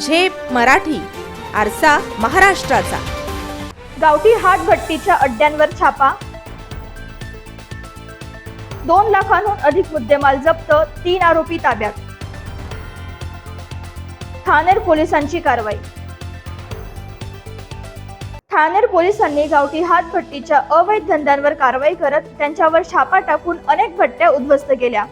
झेप मराठी आरसा महाराष्ट्राचा. गावठी हाटभट्टीच्या अड्ड्यांवर छापा. दोन लाखांहून अधिक मुद्देमाल जप्त तीन आरोपी ताब्यात. ठाणेर पोलिसांची कारवाई. ठाणेर पोलिसांनी गावठी हातभट्टीच्या अवैध धंद्यांवर कारवाई करत त्यांच्यावर छापा टाकून अनेक भट्ट्या उद्ध्वस्त केल्या.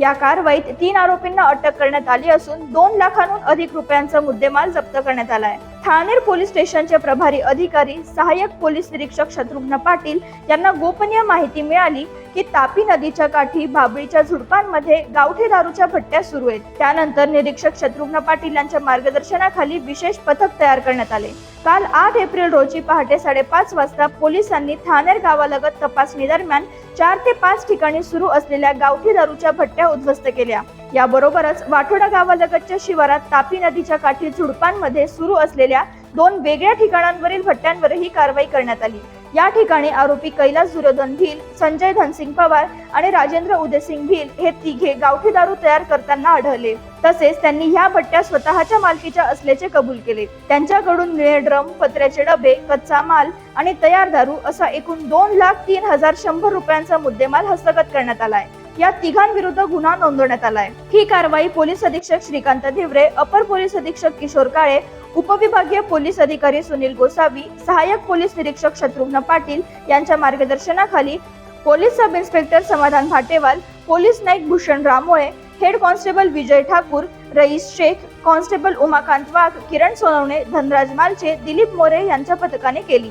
या कारवाईत तीन आरोपींना अटक करण्यात आली असून दोन लाखांहून अधिक रुपयांचा मुद्देमाल जप्त करण्यात आलाय. ठाणेर पोलीस स्टेशनचे प्रभारी अधिकारी सहाय्यक पोलीस निरीक्षक शत्रुघ्न पाटील यांना गोपनीय माहिती मिळाली की तापी नदीच्या काठी बाबळीच्या झुडपांमध्ये गावठी दारूच्या भट्ट्या सुरू आहेत. त्यानंतर निरीक्षक शत्रुघ्न पाटील यांच्या मार्गदर्शनाखाली विशेष पथक तयार करण्यात आले. काल आठ एप्रिल रोजी पहाटे साडेपाच वाजता पोलिसांनी ठाणेर गावालगत तपासणी दरम्यान चार ते पाच ठिकाणी सुरू असलेल्या गावठी दारूच्या भट्ट्या उद्ध्वस्त केल्या. याबरोबरच वाठोडा गावालगतच्या शिवारात तापी नदीच्या काठी झुडपांमध्ये सुरू असलेल्या दोन वेगळ्या ठिकाणांवरील भट्ट्यांवरही कारवाई करण्यात आली. या ठिकाणी आरोपी कैलास दुर्योधन भील संजय धनसिंग पवार आणि राजेंद्र उदयसिंग भिल हे तिघे गावठी दारू तयार करताना आढळले. तसेच त्यांनी ह्या भट्ट्या स्वतःच्या मालकीच्या असल्याचे कबूल केले. त्यांच्याकडून निळे ड्रम पत्र्याचे डबे कच्चा माल आणि तयार दारू असा एकूण दोन लाख तीन हजार शंभर रुपयांचा मुद्देमाल हस्तगत करण्यात आलाय. या तिघांविरुद्ध गुन्हा नोंदवण्यात आलाय. ही कारवाई पोलीस अधीक्षक श्रीकांत धिवरे अपर पोलीस अधीक्षक किशोर काळे उपविभागीय पोलीस अधिकारी सुनील गोसावी सहाय्यक पोलीस निरीक्षक शत्रुघ्न पाटील यांच्या मार्गदर्शनाखाली police sub inspector Samadhan Bhatewal police Naik Bhushan Ramole head constable Vijay Thakur Rais Shaikh constable Umakant Wagh Kiran Sonawane Dhanraj Malche Dilip More यांच्या पथकाने केली.